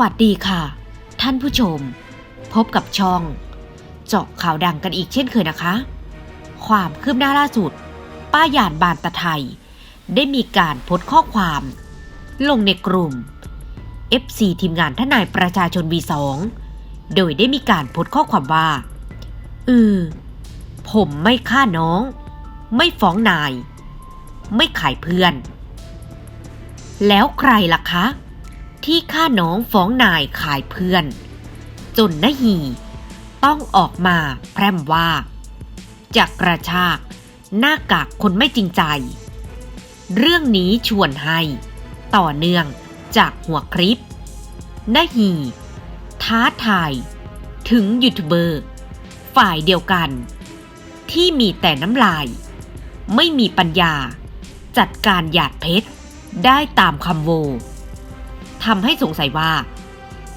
วัสดีค่ะ ท่านผู้ชม พบกับช่อง เจาะข่าวดังกันอีกเช่นเคยนะคะ ความคืบหน้าล่าสุด ป้าหยาดบานตะไทย ได้มีการโพสต์ข้อความ ลงในกลุ่ม FC ทีมงานทนายประชาชน V2 โดยได้มีการโพสต์ข้อความว่าเออผมไม่ฆ่าน้อง ไม่ฟ้องนาย ไม่ขายเพื่อน แล้วใครล่ะคะ ที่ฆ่าน้องฟ้องนายขายเพื่อน จนนหี ต้องออกมาแพร่มว่าจะกระชากหน้ากากคนไม่จริงใจ เรื่องนี้ชวนให้ ต่อเนื่องจากหัวคลิปนหีท้าทายถึงยูทูบเบอร์ ฝ่ายเดียวกัน ที่มีแต่น้ำลาย ไม่มีปัญญา จัดการหยาดเพชร ได้ตามคำโว ทำให้สงสัยว่า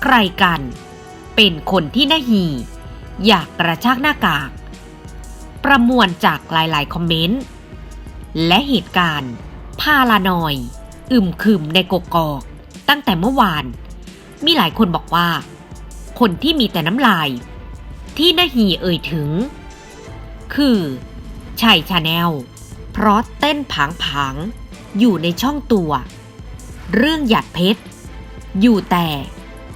ใครกัน เป็นคนที่น่าหีอยากกระชากหน้ากาก ประมวลจากหลายๆ คอมเมนต์ และเหตุการณ์ พาลานอย อึมคึมในกกอก ตั้งแต่เมื่อวาน มีหลายคนบอกว่า คนที่มีแต่น้ำลาย ที่น่าหีเอ่ยถึง คือชัยชาแนลเพราะเต้นผางผางๆอยู่ในช่องตัว เรื่องหยัดเพชร อยู่แต่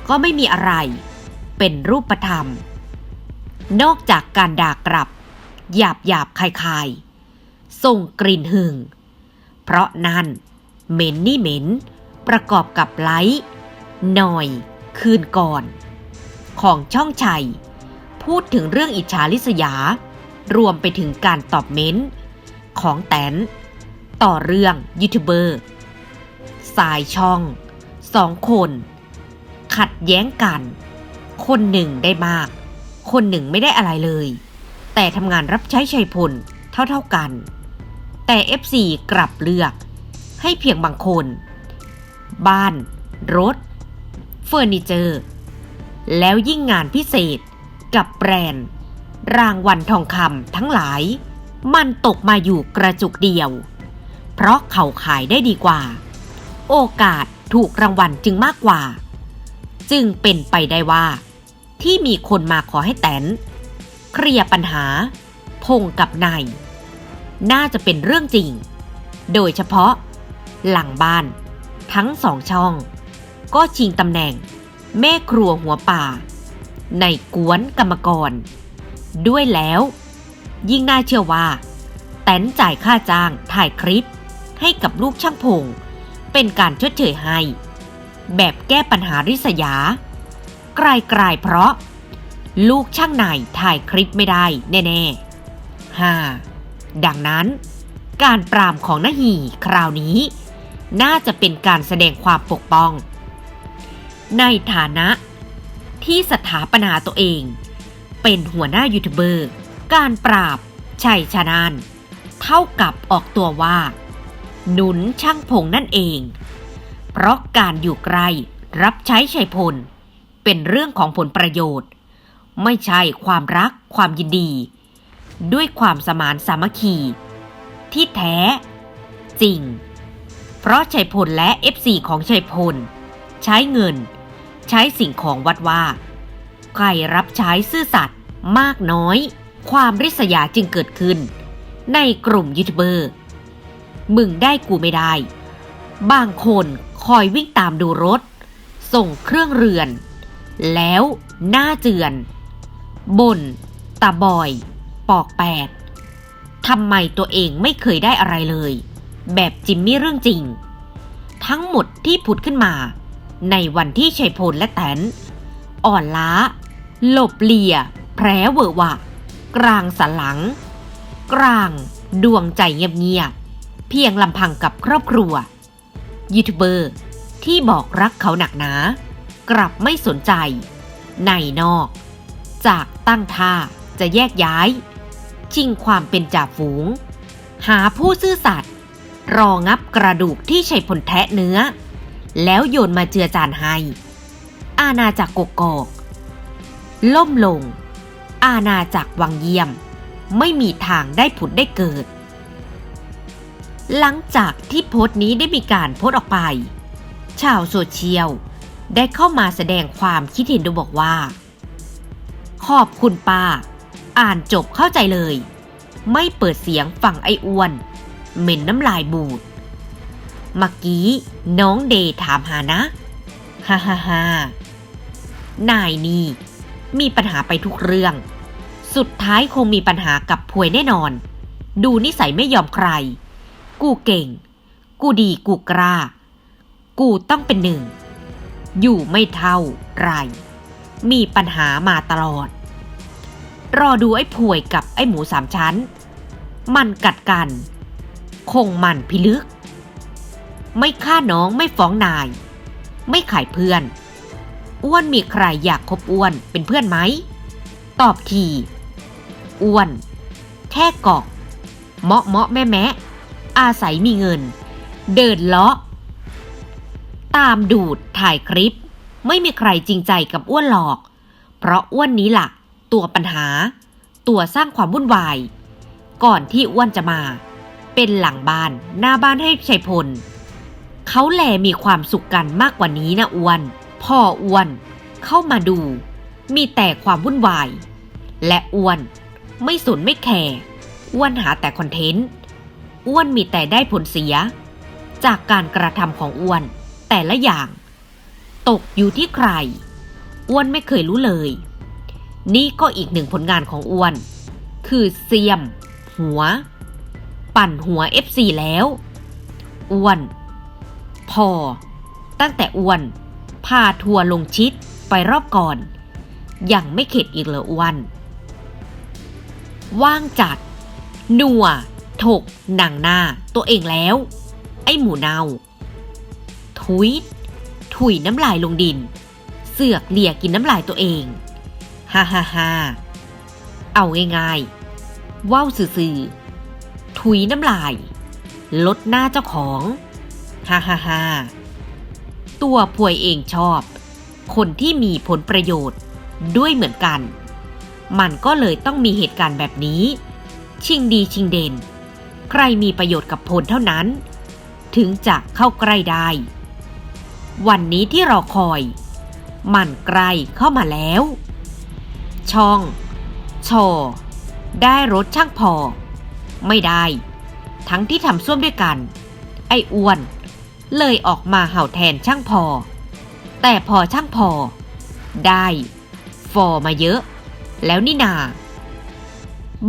ก็ไม่มีอะไร เป็นรูปธรรม นอกจากการด่ากลับ หยาบหยาบคายคายๆส่งกลิ่นหึง เพราะนั่นเหม็นนี่เหม็น ประกอบกับไลท์หน่อย คืนก่อน ของช่องชัย พูดถึงเรื่องอิจฉาลิษยา รวมไปถึงการตอบเม้น ของแตน ต่อเรื่องยูทูบเบอร์ สายช่อง สองคน ขัดแย้งกัน คนหนึ่งได้มาก คนหนึ่งไม่ได้อะไรเลย แต่ทำงานรับใช้ชัยพลเท่าๆกัน แต่ FC กลับเลือก ให้เพียงบางคน บ้าน รถ เฟอร์นิเจอร์ แล้วยิ่งงานพิเศษกับแบรนด์ รางวัลทองคำทั้งหลาย มันตกมาอยู่กระจุกเดียว เพราะเขาขายได้ดีกว่า โอกาส ถูกรางวัลจึงมากกว่า จึงเป็นไปได้ว่า ที่มีคนมาขอให้แตนเคลียร์ปัญหา พงกับนายน่าจะเป็นเรื่องจริง โดยเฉพาะ หลังบ้านทั้งสองช่อง ก็ชิงตำแหน่ง แม่ครัวหัวป่า ในกวนกรรมกร ด้วยแล้ว ยิ่งน่าเชื่อว่า แตนจ่ายค่าจ้างถ่ายคลิปให้กับลูกช่างพง เป็นการชดเชยให้ แบบแก้ปัญหาริษยา กลายกลายๆเพราะ ลูกช่างนายถ่ายคลิปไม่ได้แน่ๆ 5. ดังนั้น การปรามของนาหีคราวนี้ น่าจะเป็นการแสดงความปกป้อง ในฐานะ ที่สถาปนาตัวเอง เป็นหัวหน้ายูทูบเบอร์ การปราบชัยชนาน เท่ากับออกตัวว่า หนุนช่างพงนั่นเอง เพราะการอยู่ใกลรับใช้ชัยพล เป็นเรื่องของผลประโยชน์ ไม่ใช่ความรักความยินดี ด้วยความสมานสามัคคี ที่แท้ จริง เพราะชัยพลและ FC ของชัยพล ใช้เงิน ใช้สิ่งของวัดว่า ใครรับใช้ซื่อสัตย์มากน้อย ความริษยาจึงเกิดขึ้น ในกลุ่มยูทูบเบอร์ มึงได้กูไม่ได้ บางคนคอยวิ่งตามดูรถ ส่งเครื่องเรือน แล้วหน้าเจือน บนตาบอย ปอกแปดทำไมตัวเองไม่เคยได้อะไรเลย แบบจิมมี่เรื่องจริง ทั้งหมดที่ผุดขึ้นมา ในวันที่ชัยพลและแตน อ่อนล้า หลบเลียแพร้เวอะวะ กลางสันหลัง กลางดวงใจเงียบ เพียงลำพังกับครอบครัว ยูทูบเบอร์ที่บอกรักเขาหนักหนา กลับไม่สนใจ ในนอก จากตั้งท่าจะแยกย้าย ชิงความเป็นจ่าฝูง หาผู้ซื่อสัตย์รองับกระดูกที่ชัยพลแทะเนื้อ แล้วโยนมาเจือจานให้ อาณาจักรกกอกล่มลง อาณาจักรวังเยี่ยม ไม่มีทางได้ผุดได้เกิด หลังจากที่โพสต์นี้ได้มีการโพสต์ออกไป ชาวโซเชียลได้เข้ามาแสดงความคิดเห็นโดยบอกว่า ขอบคุณป้า อ่านจบเข้าใจเลย ไม่เปิดเสียงฝั่งไอ้อ้วน เหม็นน้ำลายบูดเมื่อกี้น้องเดย์ถามหานะ ฮ่าฮ่าฮ่านายนี่ มีปัญหาไปทุกเรื่อง สุดท้ายคงมีปัญหากับพวยแน่นอน ดูนิสัยไม่ยอมใคร กูเก่ง กูดีกูกล้า กูต้องเป็นหนึ่ง อยู่ไม่เท่าไร มีปัญหามาตลอด รอดูไอ้พวยกับไอ้หมูสามชั้น มันกัดกัน คงมันพิลึก ไม่ฆ่าน้องไม่ฟ้องนาย ไม่ขายเพื่อน อ้วนมีใครอยากคบอ้วนเป็นเพื่อนไหม ตอบที อ้วน แค่กาะเมาะเมาะแม่แมะ อาศัยมีเงิน เดินเลาะ ตามดูดถ่ายคลิป ไม่มีใครจริงใจกับอ้วนหรอก เพราะอ้วนนี้ล่ะ ตัวปัญหา ตัวสร้างความวุ่นวาย ก่อนที่อ้วนจะมา เป็นหลังบ้านหน้าบ้านให้ชัยพล เขาแลมีความสุขกันมากกว่านี้นะอ้วน พ่ออ้วน เข้ามาดู มีแต่ความวุ่นวาย และอ้วน ไม่สนไม่แคร์อ้วนหาแต่คอนเทนต์ อ้วนมีแต่ได้ผลเสีย จากการกระทำของอ้วน แต่ละอย่าง ตกอยู่ที่ใคร อ้วนไม่เคยรู้เลย นี่ก็อีกหนึ่งผลงานของอ้วน คือเซียม หัว ปั่นหัว FC แล้ว อ้วน พอ ตั้งแต่อ้วน พาทัวร์ลงชิดไปรอบก่อน ยังไม่เข็ดอีกเหรออ้วน ว่างจัด หนัว ถกหนังหน้าตัวเองแล้ว ไอ้หมูเนาทุยถุยน้ำลายลงดิน เสือกเลียกินน้ำลายตัวเองฮ่าฮ่าฮ่าเอาง่ายๆว่าวสื่อๆถุยน้ำลาย ลดหน้าเจ้าของฮ่าฮ่าฮ่าตัวพวยเองชอบ คนที่มีผลประโยชน์ด้วยเหมือนกัน มันก็เลยต้องมีเหตุการณ์แบบนี้ ชิงดีชิงเด่น ใครมีประโยชน์กับพลเท่านั้น ถึงจะเข้าใกล้ได้ วันนี้ที่รอคอย มันใกล้เข้ามาแล้ว ช่อง ชอ ได้รถช่างพอ ไม่ได้ ทั้งที่ทำส้วมด้วยกัน ไอ้อ้วน เลยออกมาเห่าแทนช่างพอ แต่พอช่างพอ ได้ ฟอมาเยอะ แล้วนี่นา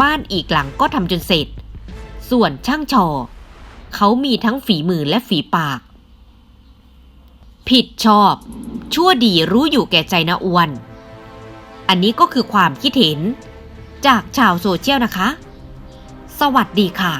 บ้านอีกหลังก็ทำจนเสร็จ ส่วนช่างชอ เขามีทั้งฝีมือและฝีปาก ผิดชอบ ชั่วดีรู้อยู่แก่ใจนะอ้วน อันนี้ก็คือความคิดเห็น จากชาวโซเชียลนะคะ สวัสดีค่ะ